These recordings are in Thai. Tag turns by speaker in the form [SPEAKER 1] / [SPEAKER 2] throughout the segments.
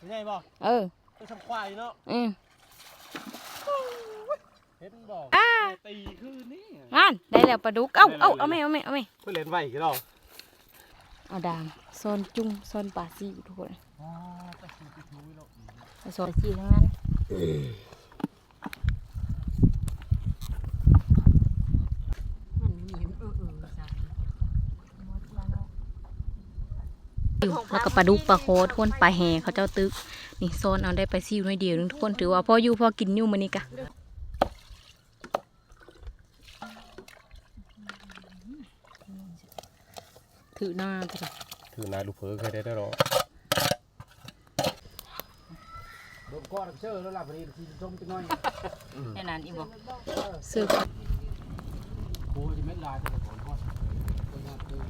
[SPEAKER 1] ยังไงบอก
[SPEAKER 2] เออ
[SPEAKER 1] ไปทำควายเนาะ
[SPEAKER 2] อืม
[SPEAKER 1] เห็นบอก
[SPEAKER 2] อ่า
[SPEAKER 1] ตีคืนนี่
[SPEAKER 2] งานได้แล้วปลาดุกเอ้าเอ้าเอาไหมเอาไหมเอาไหม
[SPEAKER 1] เพื่อเล่นไหวกี่รอบ
[SPEAKER 2] เอาด่างโซนจุ้งโซนป่าซีทุกคน
[SPEAKER 1] อ๋อไปซื้อไปทูวิโล
[SPEAKER 2] โซนซีทั้งนั้น แล้วก็ปลาดุกปลาโคตรคนปลาแห่เขาเจ้าตึก นี่โซนเอาได้ไปซิวหน่อยเดียวนึงทุกคนถือว่าพออยู่พอกินอยู่มื้อนี้กะถือหน้าไปเลย
[SPEAKER 1] คือนายลูกเผือเคยได้ได้หรอโดนก้อนเชื่อแล้วล่ะพอดีทีชมจะน้อย
[SPEAKER 2] แค่นั้นอีบอกซื้อ
[SPEAKER 1] โอ้ยเม็ดลายแต่ละคนก้อนตัวงานคือ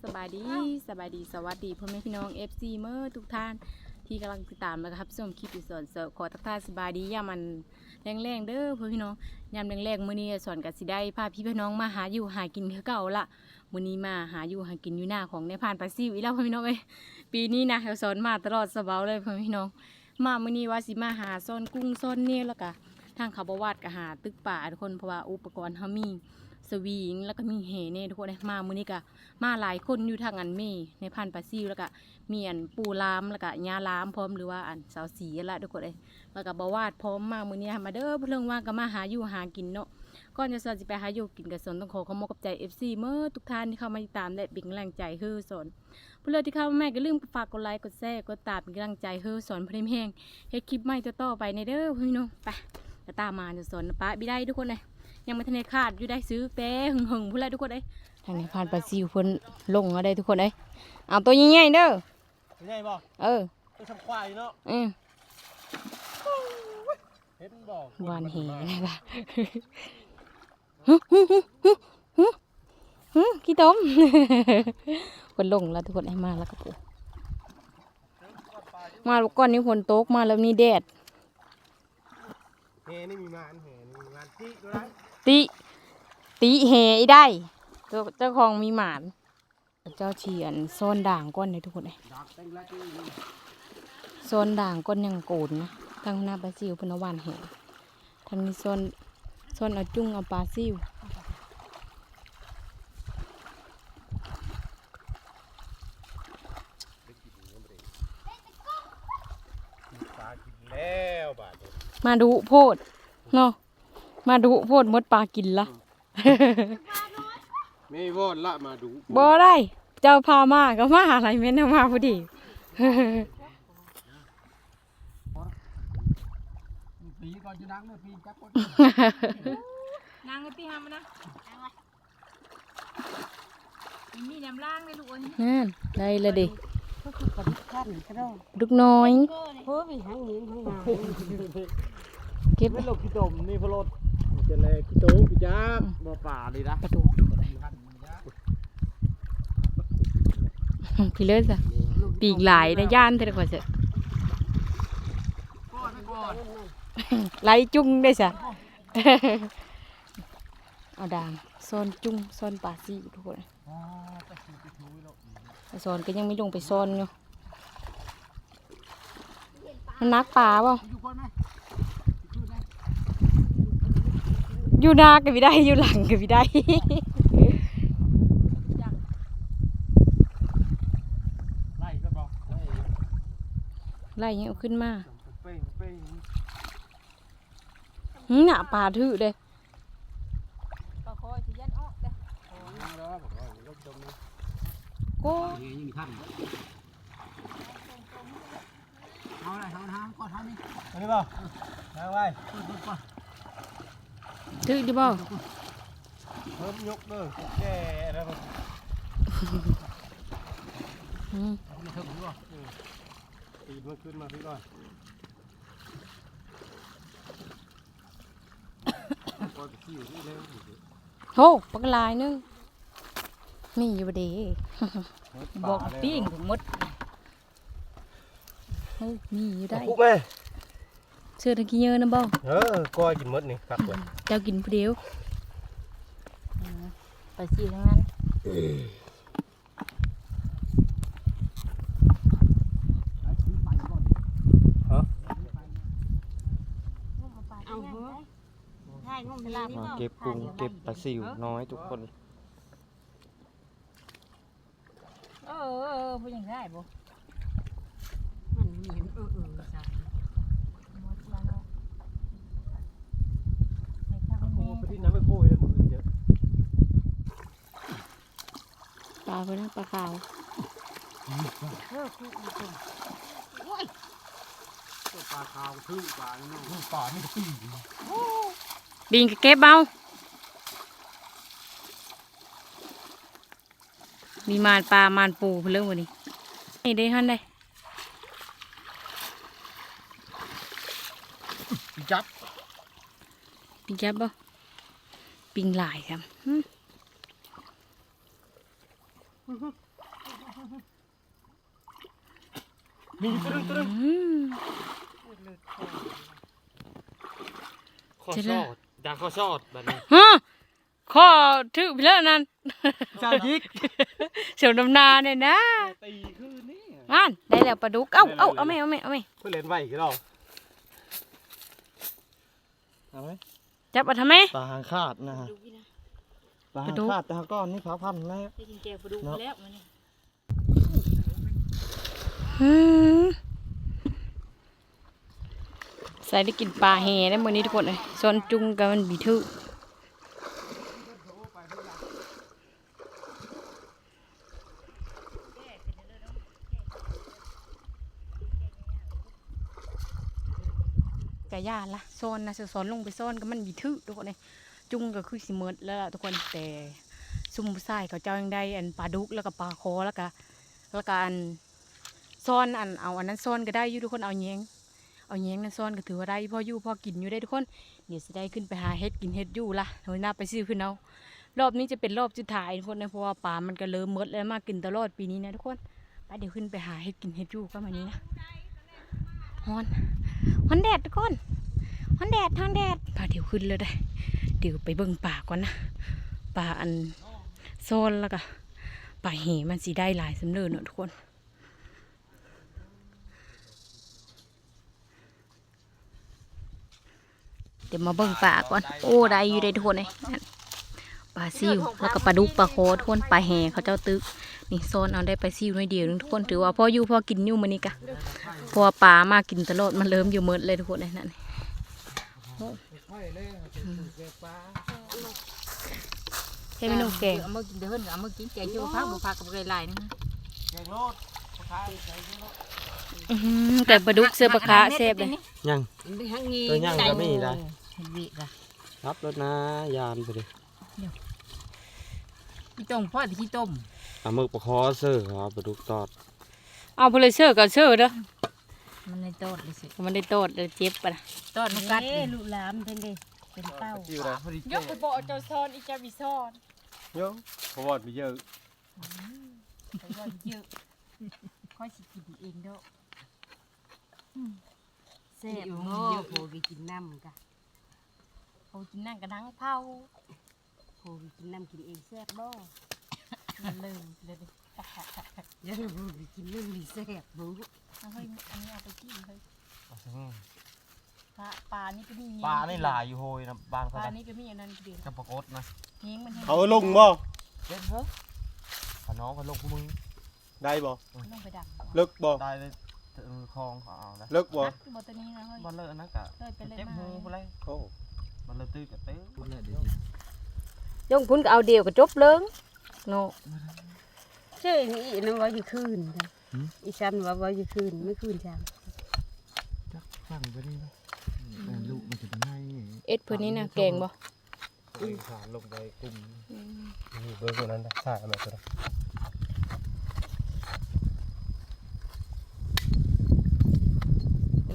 [SPEAKER 2] ส บายดีสบายดีสวัสดีพ่อแม่พี่น้อง FC เมื่อทุกท่านที่กำลังติดตามแล้วก็รับชมคลิปอยู่สอนเสอขอทักทายสบายดียามันแรงๆเด้อพ่อพี่น้องยามแรงๆมื้อนี้สอนกับสิได้พาพี่พี่น้องมาหาอยู่หากินคือเก่าละมื้อนี้มาหาอยู่หากินอยู่หน้าของในผ่านปลาซิวอีแล้วพ่อพี่น้องเอ้ยปีนี้นะเราสอนมาตลอดสบายเลยพ่อพี่น้อง มามื้อนี้ว่าสิมาหาซ่อนกุ้งซ่อนเนี่ยแล้วก็ทางเขาบวาดก็หาตึกป่าทุกคนเพราะว่าอุปกรณ์เฮามี สวิงแล้วก็มีเหเนี่ยทุกคนเลยมามื้อนี้ก็มาหลายคนอยู่ทางอันมีในพันปลาซิวแล้วก็มีอันปูลามแล้วก็ยาลามพร้อมหรือว่าอันสาวสีละทุกคนเลยแล้วก็บาวาดพร้อมมามื้อนี้มาเด้อเพื่อนว่าก็มาหาอยู่หากินเนาะก่อนจะสอนสิไปหาอยู่กินกับสนต้องขอขอบคุณกับใจ FC เมื่อทุกท่านที่เข้ามาติดตามและเป็นกำลังใจเฮือสนเพื่อนที่เข้ามาแม่ก็ลืมฝากกดไลค์กดแชร์กดตามเป็นกำลังใจเฮือสนเพลงแห้งเฮ็ดคลิปใหม่จะต่อไปในเด้อพี่น้องไปตามมาจะสนป้าบิได้ทุกคนเลย ยังไม่ทันได้ขาดอยู่ได้ซื้อแต่หึงๆพูดเลยทุกคนเลยทางนี้ผ่านปลาซิวเพิ่นลงมาได้ทุกคนเอ้ยเอาตัวใหญ่ๆเด้อ
[SPEAKER 1] ยังไงบอก
[SPEAKER 2] เออ
[SPEAKER 1] ไปทำควายเนาะ
[SPEAKER 2] อืม
[SPEAKER 1] เห็นบอก
[SPEAKER 2] หวานแหได้ปะฮึขี้ต้มคนลงแล้วทุกคนให้มาแล้วก็ปูมาลูกก้อนนี้ฝนตกมาแล้วนี่แดด
[SPEAKER 1] เฮนี่มีมานเฮนี่มีมานที่ดูไร
[SPEAKER 2] ติติแหอีได้เจ้าเจ้าของมีหมานเจ้าเฉียนโซนด่างก้อนเลยทุกคนเลย
[SPEAKER 1] ดักเต็งละที่นี่
[SPEAKER 2] โซนด่างก้นยังโกนนะทางหน้าปลาซิวเพนเอาหวานแหงทางนี้โซนโซนเอาจุ้งเอาปลาซิว
[SPEAKER 1] ปลากินแล้วบาดนี้
[SPEAKER 2] มาดูโพดเนาะ มาดูโพดหมดปลากินละ
[SPEAKER 1] ไม่วอดละมาดู
[SPEAKER 2] บ่ได้ เจ้าพามาก็มาอะไรแม่นเอามาพอดี
[SPEAKER 1] ปีก่อนจะดังเลยปีจักคน
[SPEAKER 2] นางตีหามานะมีน้ำล่างเลยลูกนั่นได้เลยดิ
[SPEAKER 3] ขั้นกระโดด
[SPEAKER 2] ลูกน้อย
[SPEAKER 3] เพิ่มอีกทั้งนี้ทั้งนา
[SPEAKER 2] เก็บ
[SPEAKER 1] ไม่หลบขี้ดมนี่พะโลด จะเลยขี้โตขี้จักบ่ป่าเลยนะ
[SPEAKER 2] กระดูกพี่เลิศจ้ะปีกหลายในะย่านเท่าไหร่กว่าจะไล่จุ้งได้จ้ะเอาด่างโซนจุ้งโซนป่าซีทุกคน
[SPEAKER 1] อ๋อไปซื้อไปทูวิโล
[SPEAKER 2] ไอโซนก็ยังไม่ลงไปโซนอยู่มันนักป่าเปล่า
[SPEAKER 1] อยู่ห
[SPEAKER 2] น้าก็ไม่ได้อยู่หลังก็ไม่ได้
[SPEAKER 1] ไล่ก็บอกไล่
[SPEAKER 2] ไล่ยังเอาขึ้นมา
[SPEAKER 1] เป้งเป้ง
[SPEAKER 2] หึหน้าป่าถือเลย
[SPEAKER 3] ปลาคอยสิยันออกเด้
[SPEAKER 1] แล้วบอกว่าลูกดมนี่
[SPEAKER 2] โก้
[SPEAKER 1] เฮ้ยยังมีท่านเอาอะไรเอาทางก่อนทางนี้อันนี้ป่ะทาไว้ เพิ่มก่อน
[SPEAKER 2] ถือดิบ่
[SPEAKER 1] เพิ่มยกเด้อแก่แล้วก็
[SPEAKER 2] อืม
[SPEAKER 1] เอามาเพิ่มด้วยตีมันขึ้นมาพี่ก่อนก่อนขี้อยู่ที่เร็ว
[SPEAKER 2] โหปลากระลายนึงนี่อยู่บ่เดีบอกปิ้งหมดเฮ้ยมีอยู่ได้
[SPEAKER 1] คุกไหม
[SPEAKER 2] เชื่อตะกี้เยอะนะบ่
[SPEAKER 1] เออก้อยกินมดนี่ครับเว้ย
[SPEAKER 2] เจ้ากินผู้เดียวไป
[SPEAKER 3] ลาซิวทั้งนั้นเอาเหอะใช่งมลาบ
[SPEAKER 4] มาเก็บกุ้งเก็บปลาซิวน้อยทุกคน
[SPEAKER 3] เออเออพูดยังได้บ่มันมีเห็นเออเออจ้ะหมดแล้วเนาะในข้าง
[SPEAKER 1] โอ้
[SPEAKER 3] แม่
[SPEAKER 1] ไปที่น้ำไปโค้ยเลยมือเยอะ
[SPEAKER 2] ปลาเพิ่นนะปลาขาว
[SPEAKER 3] เออคืออีกคน
[SPEAKER 1] ปลาขาวทึ่งปลาเนาะปลาไม่ตี
[SPEAKER 2] บิงก็เก็บเอามีมานปลามานปูเพิ่นเรื่องวันนี้นี่ได้ฮันได้
[SPEAKER 1] จับ
[SPEAKER 2] ปิงจับบ่ปิงหลายครับหึ
[SPEAKER 1] มีตึ้งตึ้ง
[SPEAKER 2] อืม
[SPEAKER 4] ข้อ
[SPEAKER 2] จะ
[SPEAKER 4] ซ
[SPEAKER 2] ได้
[SPEAKER 4] อดดังข้อซอดแบบนี้
[SPEAKER 2] ฮะข้อถือไปแล้วนั่น
[SPEAKER 1] ชายิก
[SPEAKER 2] เสียวดำนาเนี่ยนะ
[SPEAKER 1] ตีคืนนี่
[SPEAKER 2] นั่นได้แล้วปลาดุก เอ้าเอ้าเอาไหมเอาไหมเอาไหม
[SPEAKER 1] เพื่อเล่นไหวกี่รอบ
[SPEAKER 4] เอาไหม
[SPEAKER 2] จับมาทำไม
[SPEAKER 4] ปลาหางขาดนะฮะ ปลาหางขาดแต่หางก้อนนี่ขาพันแล้ว
[SPEAKER 3] ได้กินแกงปลาดุกไปแล้วมันนี่
[SPEAKER 2] อืมใส่ได้กินปลาแห่ได้มื้อนี้ทุกคนเลยซอนจุงกับมันบีทึกะย่านละโซนนะสอนลงไปซ่อนก็มันบีทึทุกคนเลย จุ้งก็คือสิเมิดแล้วล่ะทุกคนแต่ซุ่มผู้เขาเจ้ายังได้อันปลาดุกแล้วก็ปลาคอแล้วก็แล้วก็อันซ่อนอันเอาอันนั้นซ่อนก็ได้อยู่ทุกคนเอาแยงเอาแยงนั้นซ่อนก็ถือว่าได้พออยู่พ่อกินอยู่ได้ทุกคนเดี๋ยวจะได้ขึ้นไปหาเฮ็ดกินเฮ็ดอยู่ละเดี๋ยวหน้าไปซื้อขึ้นเอารอบนี้จะเป็นรอบสุดท้ายทุกคนนะเพราะว่าป่ามันก็เริ่มมดแล้วมากินตลอดปีนี้นะทุกคนไปเดี๋ยวขึ้นไปหาเฮ็ดกินเฮ็ดอยู่ก็มานี้นะฮอนฮอนแดดทุกคนฮอนแดดฮอนแดดพาเดี๋ยวขึ้นเลยได้ เดี๋ยวไปเบิ่งป่าก่อนนะป่าอันโซนแล้วก็ป่าเหมันสีได้หลายสำเร็จเนอะทุกคนเดี๋ยวมาเบิ่งปลาก่อนโอ้ได้อยู่ได้ทุกคนเลยนั่นปลาซิวแล้วก็ปลาดุกปลาโคทุกคนปลาแห่เขาเจ้าตึกนี่โซนเอาได้ปลาซิวน้อยเดียวนึงทุกคนถือว่าพ่ออยู่พ่อกินอยู่มื้อนี้กะพอปลามากินตลอดมันเริ่มอยู่เมิดเลยทุกคนเลยนั่นใช่ ไหมนุ่มแกง
[SPEAKER 3] เอามากินเด้อเอามากินแกงเขียวพักบ่พักกับไรๆนึง
[SPEAKER 1] แกงโลดปลาขาวใส่แกงโลด
[SPEAKER 2] อื้อหือแต่ปลาดุกเสื้อปลาคาแซ่บเลย
[SPEAKER 4] ยัง
[SPEAKER 3] มันทั้งงี้
[SPEAKER 4] ตัวย่างก็มีได้
[SPEAKER 3] เห็นวิกะ
[SPEAKER 4] รับรถนะยานไปดิ
[SPEAKER 3] พี่ต้มพ่อพี่ต้ม
[SPEAKER 4] เอามือประคอเสื้อครับปลาดุกตอด
[SPEAKER 2] เอาเพลเชอร์กับเชอร์เด้อ
[SPEAKER 3] มันในโต๊ดเลยสิ
[SPEAKER 2] มันได้โตดเลยเจ็บปะนะ
[SPEAKER 3] โต๊ดมันกัดลูกหลามเพิ่นเด้เป็นเป้า
[SPEAKER 1] จิ้วนะพอดี
[SPEAKER 2] ยกไปบอกเจ้าซอนอีจ้าบิซอน
[SPEAKER 1] เยอะพอวอดไปเยอะ
[SPEAKER 3] ไปว่าเยอะค่อยสิกินเองเด้อแซ่บเนาะโผล่กินน้ำกะ
[SPEAKER 2] เขากินนั่งกระดังเผา
[SPEAKER 3] โผล่กินน้ำกินเองแซ่บบ่
[SPEAKER 2] มันเลยเลยดิ
[SPEAKER 3] เดี๋ ยวโผล่กินเรื่องนี้แซ่บบ่
[SPEAKER 2] เอาเฮ้ยอันนี้เอาไปจิ้มเฮ้ยปลาปลานี่ก็มี
[SPEAKER 4] ปลานี่หลายอยู่โหยนะบาง
[SPEAKER 2] ป
[SPEAKER 4] เท่า
[SPEAKER 2] ลา
[SPEAKER 4] ไหร่
[SPEAKER 2] นี่ก็มีอันนั้นเดียว
[SPEAKER 4] จะปรากฏนะ
[SPEAKER 2] เฮงมันเฮง
[SPEAKER 1] เขาลงบ่
[SPEAKER 4] เล่นเถอะปลาน้องเขาลงกูมึง
[SPEAKER 1] ได้บ่
[SPEAKER 2] ลงไปดัก
[SPEAKER 1] เลิกบ่
[SPEAKER 4] ได้เลยเออคลองเขาเอานะ
[SPEAKER 1] เลิกบ่
[SPEAKER 2] คือบอตัวนี้นะเฮ้ย
[SPEAKER 4] บอลเลอร์นั่นกะ
[SPEAKER 2] เฮ้ยไปเลย
[SPEAKER 4] เจ็บ
[SPEAKER 2] มา
[SPEAKER 4] หูไปเลย
[SPEAKER 1] โอ้
[SPEAKER 4] บอลเลอร์ตื้อกับตื้อ
[SPEAKER 2] จงคุณก็เอาเดียวก็จบเลิงโน
[SPEAKER 3] ชื่อนี่น้ำว่าอยู่คืนจ้ะอีฉันว่าว่าอยู่คืนไม่คืนจัง
[SPEAKER 4] ฟังไปดิลูกมันจะเป็นไง
[SPEAKER 2] เอ็ดเพื่นนี้นะแกงบ่
[SPEAKER 1] ขาลงไปกลุ่มนี่เบอร์คนนั้นนะใช่ไหมตัวนั้น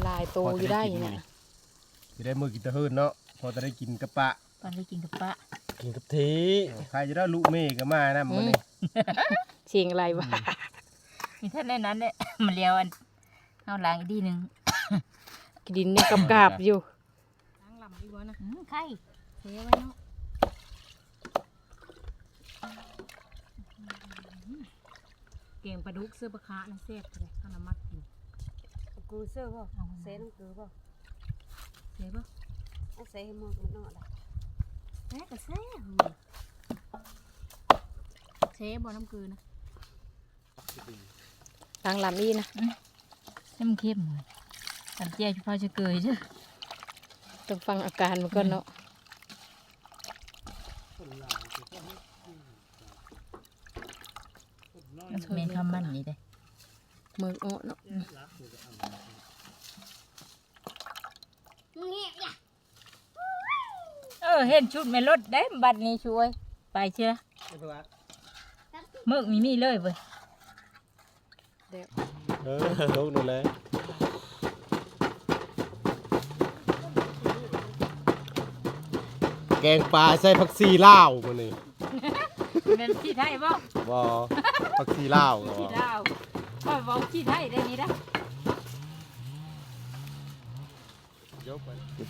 [SPEAKER 2] ลายโตอยู่ได้เนี่ย
[SPEAKER 1] จะได้มือกินตะเฮินเนาะพอจะได้กินกระปะ
[SPEAKER 3] ตอนได้กินกับปะ
[SPEAKER 4] กินกับที
[SPEAKER 1] ใครจะได้ลูกเมฆก็มานะมันนี่
[SPEAKER 2] เชียงะไรวะ
[SPEAKER 3] มีท่านในนั้นเนี่ยมันเลี้ยวอันเอาล้างอีกดีหนึ่ง
[SPEAKER 2] ดินเนี่ยกำกับอยู่ล้างลำดีกว่านะ
[SPEAKER 3] ไข่เทไว้เนาะเก่งปลาดุกเสื้อปลาคานะเสียบเลยข้าวนมัดกิน
[SPEAKER 5] กูเสื้อ
[SPEAKER 3] ป่ะ
[SPEAKER 5] เส้
[SPEAKER 3] น
[SPEAKER 5] น้ำเกลื
[SPEAKER 3] อป่ะ
[SPEAKER 5] เส้นป่ะเส้นมองมันนอดละ
[SPEAKER 3] แส้ก็เส้นเส้นบ่น้ำเกลือนะ
[SPEAKER 2] ล้างลำอีนะ
[SPEAKER 3] ให้มันเข้มเลยตัดเจี๊ยบพอจะเกยจ้ะ
[SPEAKER 2] ต้องฟังอาการมันก่อนเนาะ
[SPEAKER 3] เมนคำมันนี่เด้
[SPEAKER 2] มืออ้อเนาะ
[SPEAKER 3] เออเห็นชุดแม่รถได้บัดนี้ช่วย ไปเชื่อมึกมีมีเลยเว้ย
[SPEAKER 1] เออลูกนั่นแหละแกงปลาใส่ผักชีลาวมื้อนี้
[SPEAKER 3] เป็นที่ไทยบ่
[SPEAKER 1] บ่ผักชีลาวก็
[SPEAKER 3] ที่
[SPEAKER 1] ว่า
[SPEAKER 3] ลาวบ่บอกที่ไทยได้นี่นะ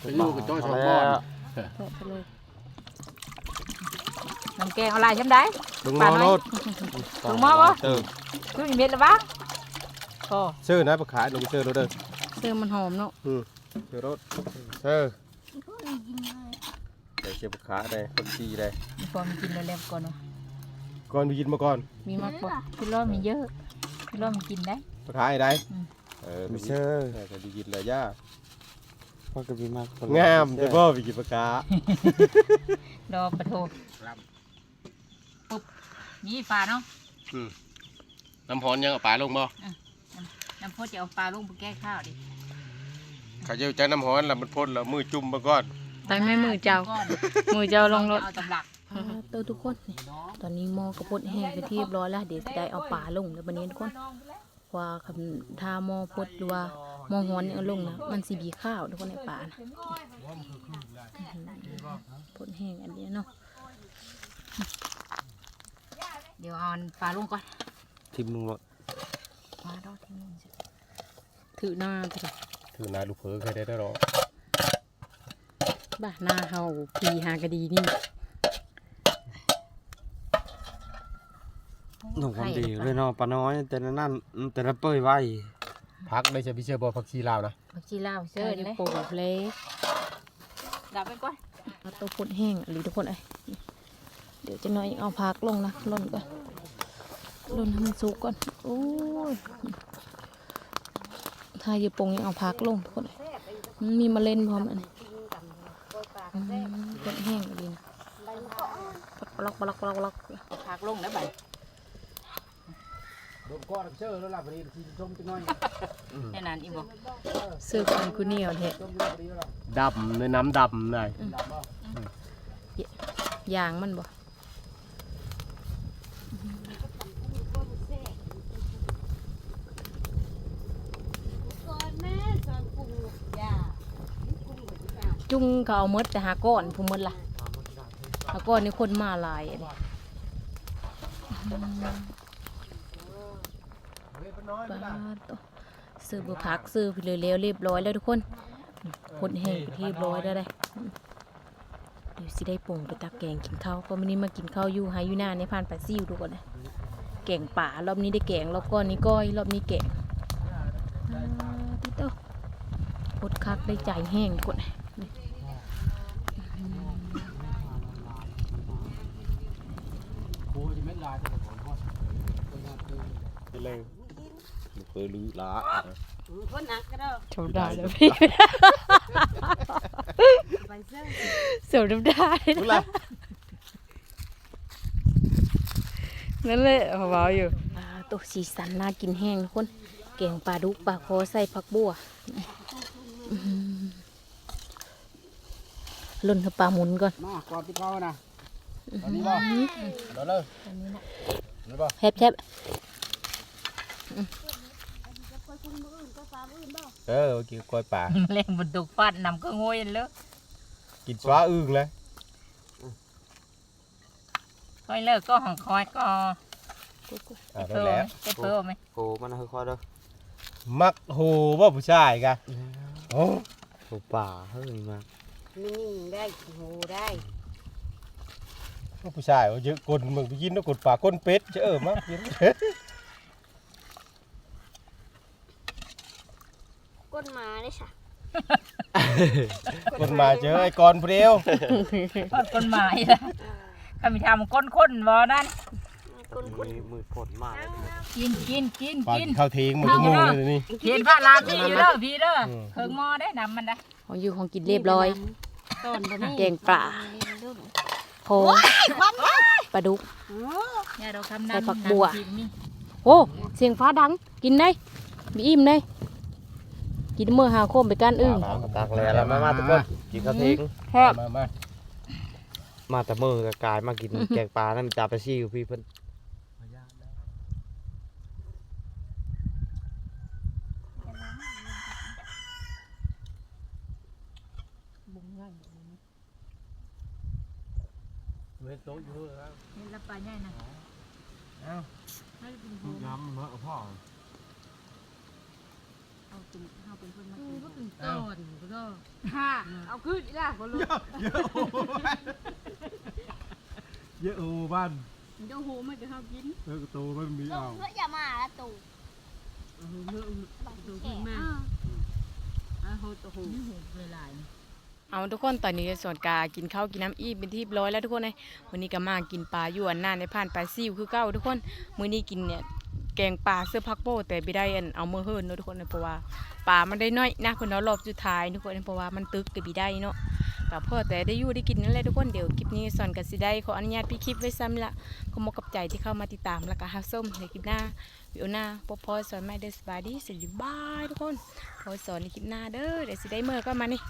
[SPEAKER 4] ไปอยู่กับจ้อยสองก้อน
[SPEAKER 2] แทะไปเลย
[SPEAKER 3] น้ำแกงอะไรใช่ไหมได้
[SPEAKER 1] ลุง
[SPEAKER 3] ป
[SPEAKER 1] ม
[SPEAKER 3] ลา
[SPEAKER 1] อ
[SPEAKER 3] น้อย
[SPEAKER 1] รถ
[SPEAKER 3] ลุงมอบ่
[SPEAKER 1] เออ
[SPEAKER 3] คือมีเม็ดละบ้าง ก็
[SPEAKER 1] ชื่อนะไปขายหนูไปชื่อรถเด้อ
[SPEAKER 2] เสื้อมันหอมเนาะ
[SPEAKER 1] อืมชื่อรถชื่อได้เชื่อไปขายได้ผักชีได้
[SPEAKER 3] มีพอมีกินแล้วๆก่อนเนาะ
[SPEAKER 1] ก่อนไปกินมาก่อน
[SPEAKER 2] มีมากบ่
[SPEAKER 3] พี่ล้อมีเยอะพี่ล้อมีกินได้
[SPEAKER 1] ไปขายได้
[SPEAKER 3] อืม
[SPEAKER 1] เออ
[SPEAKER 4] ไม่
[SPEAKER 1] ไป
[SPEAKER 4] เชื่อ
[SPEAKER 1] เออก็ไปกินเลยย่า
[SPEAKER 4] พ่อก็มีมาก
[SPEAKER 1] งามแต่พ่อไปกินปลากา
[SPEAKER 3] ดอกปะโทปุ๊บนี่ปลาเนาะ
[SPEAKER 1] น้ำพรยังเอาปลาลงบ่
[SPEAKER 3] น้ำพ่อจะเอาปลาลงไปแก้ข้าวดิ
[SPEAKER 1] เขาเจ้าใจน้ำหอนแล้วมันพ่นแล้วมือจุ่มมาก่อน
[SPEAKER 2] แต่ไม่มือเจ้า
[SPEAKER 3] ก้อน
[SPEAKER 2] มือเจ้าลงรถ
[SPEAKER 3] เอาตำหลัก
[SPEAKER 2] อ่าเตัวทุกคนนี่ตอนนี้หมอกระพดแห้งไปนที่เรียบร้อยแล้วเดี๋ยวจะได้เอาปลาลงแล้วบันนี้ทุกคนว่าคำถ้าหมอพดหรือว่าหมอหอนเนี่ยเอาลงนะมันสีบีข้าวทุกคนในป่านะพดแห้งอันเนี้ยเนาะ
[SPEAKER 3] เดี๋ยวเอาปลาลงก่อน
[SPEAKER 1] ทิมลงบ่
[SPEAKER 3] ปลาดอกที่นี่สิ
[SPEAKER 2] ถือหน้าเถอะ
[SPEAKER 1] ถือนายลูกเผอเคยได้ได้หรอ
[SPEAKER 2] บ้าหน้าเฮาพีหากะดีนี่
[SPEAKER 4] หนุ่มความดีเลยเนาะปลาน้อย แต่ละนั่นแต่ละเป้ยไว้
[SPEAKER 1] พักได้ใช่พี่เชื่อบ่ผักชีลาวนะ
[SPEAKER 3] ผักชีลาวเชิ
[SPEAKER 2] เจอ
[SPEAKER 3] ญเลย
[SPEAKER 2] โปกเลย
[SPEAKER 3] ดับไปก่อน
[SPEAKER 2] เอาตัวพดแห้งหรือทุกคนไอยเดี๋ยวจะน้อยเอาพักลงนะล่นก่อน ล่นให้มันสุกก่อน โอ้ยถ้าอยู่ปงยังเอาพักลงทุกคนเอ้ยมันมีเมล็ดพร้อมอันนี้อืมพดแห้งดีนะปลอกปลอกปลอกปลอกปลอก
[SPEAKER 3] ผักลงแล้วบัด
[SPEAKER 1] โดนก้อนเชื่อแล้วล่ะพอดีทีชมจังน้อย
[SPEAKER 3] แค่นั้นอีบ่
[SPEAKER 2] ซื้อก่อนกูเหนียวแท้
[SPEAKER 1] ดำในน้ำดำได้
[SPEAKER 2] ยางมันบ่
[SPEAKER 5] ก่อนแม่สอนกุ้งย่ากุ้งแบบนี้
[SPEAKER 2] จุ้ งเขาเอาหมดแต่หาก้อนผู้หมดล่ะหาก้อนนี่คนมาหลายอันนี้ปลาตวซื้อบุพักซื้อไปเลยแล้วเรียบร้อยแล้วทุกคนพดแห้งไปทีเรียบร้อยแล้วได้เดี๋ยวสิได้ปรุงไปตักแกงกินข้าวก็วันนี้มากินข้าวอยู่ไฮอยู่หน้าในผ่านปลาซิ่วทุกคนนะแกงป่ารอบนี้ได้แกงรอบก้อนนี้ก้อยรอบนี้แกงอ่าติ๊ดเต้าพดคักได้ใจแห้งกด
[SPEAKER 1] โอ้ยไม่ลายแต่ผมพ่อไป เลยลูกเผอลือละ
[SPEAKER 5] คนหนักก็ได้
[SPEAKER 2] ชมได้แล้วพี่
[SPEAKER 5] ไปเสื้อ
[SPEAKER 2] เสียวน้ำได้
[SPEAKER 1] มึงล่ะ
[SPEAKER 2] นั่นเลยเบาๆอยู่ปลาตัวสีสันน่ากินแห้งทุกคนแกงปลาดุกปลาคอใส่ผักบัวอื้อหือลุ่นกับปลาหมุนก่อน
[SPEAKER 1] มาก่อนที่เขานะตอนนี้บ่เดี๋ยวเลยนี่บ่
[SPEAKER 2] แทบ
[SPEAKER 1] เออกินกล้วยป่า
[SPEAKER 3] แรงบนตุกฟาดนำก็งวยเลย
[SPEAKER 1] กินสวาอึ่งเลย
[SPEAKER 3] ค่อยเลิกก็ห้องคอยก็
[SPEAKER 1] อ่า
[SPEAKER 3] เพิ่
[SPEAKER 1] นั่น
[SPEAKER 3] ม
[SPEAKER 1] แหละ
[SPEAKER 3] จะเพิ่มไหม
[SPEAKER 4] โอ้มันค่อยๆเด้อ
[SPEAKER 1] มักโหว่าผู้ชายกะโอ้
[SPEAKER 4] โอ้ป่าเฮ้ยมาก
[SPEAKER 5] นิ่งๆได้โหได้
[SPEAKER 1] ว่าผู้ชายว่าเยอะกลมึงไปกินแล้วกดปากก้นเป็ดเจอเออมากิน
[SPEAKER 5] ก้นหมาเลยค่ะ
[SPEAKER 1] คนมาเจอไอ้กรผู้เดียว
[SPEAKER 3] ทอดก้นไม้ละข้ามีทำก้นคนบ่นั่น
[SPEAKER 5] ก้นก้น
[SPEAKER 1] มือผลมาก
[SPEAKER 3] กินกินกิน
[SPEAKER 1] ปลา
[SPEAKER 3] กิน
[SPEAKER 1] เข้าทิ้งหมดชั่วโมงเลยนี่
[SPEAKER 3] เขียนพระรามนี่อยู่เด้อพี่เด้อเคิงหม้อได้นำมันได้
[SPEAKER 2] ของอยู่ของกินเรียบร้อย
[SPEAKER 5] ต้นบ่มี
[SPEAKER 2] แกงปลา โพปลาดุก
[SPEAKER 3] อย่าเราทำ
[SPEAKER 2] ใส่
[SPEAKER 3] น้ำ
[SPEAKER 2] ผักบัว
[SPEAKER 3] น้ำพรินี่
[SPEAKER 2] โอ้ เสียงฟ้าดัง กินได้ มีอิ่มได้ กินเมื่อหาโคมไปกันอึ้ง
[SPEAKER 4] ตักแล้วมามาทุกคนกินข้าวทิ้ง
[SPEAKER 2] ครับ
[SPEAKER 1] มามา
[SPEAKER 4] มาแต่มือกับกายมากินแกงปลานั่นจ่าไปซี่กับพี่เพิ่น
[SPEAKER 1] เว้นโต๊ะอยู่ครับ
[SPEAKER 3] เห็นละปลาใหญ่นะ
[SPEAKER 1] น้ำมะพ่อ
[SPEAKER 3] เอาเป็นเอาเป็นคนมา
[SPEAKER 5] อื
[SPEAKER 3] กิ
[SPEAKER 5] ม
[SPEAKER 3] น
[SPEAKER 5] บ่ถึงต้นก็
[SPEAKER 3] ฮ่าเอาขึ้นอีล่ะบ่รู้
[SPEAKER 1] เยอะโอ้เยอะโอ้บ้าน
[SPEAKER 3] เดี๋ยวหูมันจะเฮากิน
[SPEAKER 1] เออโตไม่มี
[SPEAKER 5] ล
[SPEAKER 1] เอา
[SPEAKER 5] งเพื่ออย่ามาละตู่
[SPEAKER 3] เออเมื่อ
[SPEAKER 5] บังแขก
[SPEAKER 3] อ่าโหตะหูหูหลาย
[SPEAKER 2] เอาทุกคนตอนนี้ส่วนกากินข้าวกินน้ำอีเป็นที่เรียบร้อยแล้วทุกคนเลยวันนี้ก็มากินปลาอยู่อันน่านในผ่านปลาซิวคือเก้าทุกคนมื้อนี้กินเนี่ย แกงปลาเสื้อพักโป้แต่ไม่ได้อันเอามือเฮิรนเนาะทุกคนเพราะว่าปลามันได้น้อยนะคนเนารอบสุดท้ายทุกคนเพราะว่ามันตึกกับบีได้เนาะกับพ่อแต่ได้อยู่ได้กินนั่นแหละทุกคนเดี๋ยวคลิปนี้สอนกันสิได้ขออนุญาตพี่คลิปไว้ซ้ำละขอมกับใจที่เข้ามาติดตามแล้วก็ฮับส้มในคลิปหน้าวิวหน้าพบพอสอนไม่ได้สบายดีสวัสดีบายทุกคนพอสอนในคลิปหน้าเด้อเดี๋ยวสิได้เมื่อก็มานี่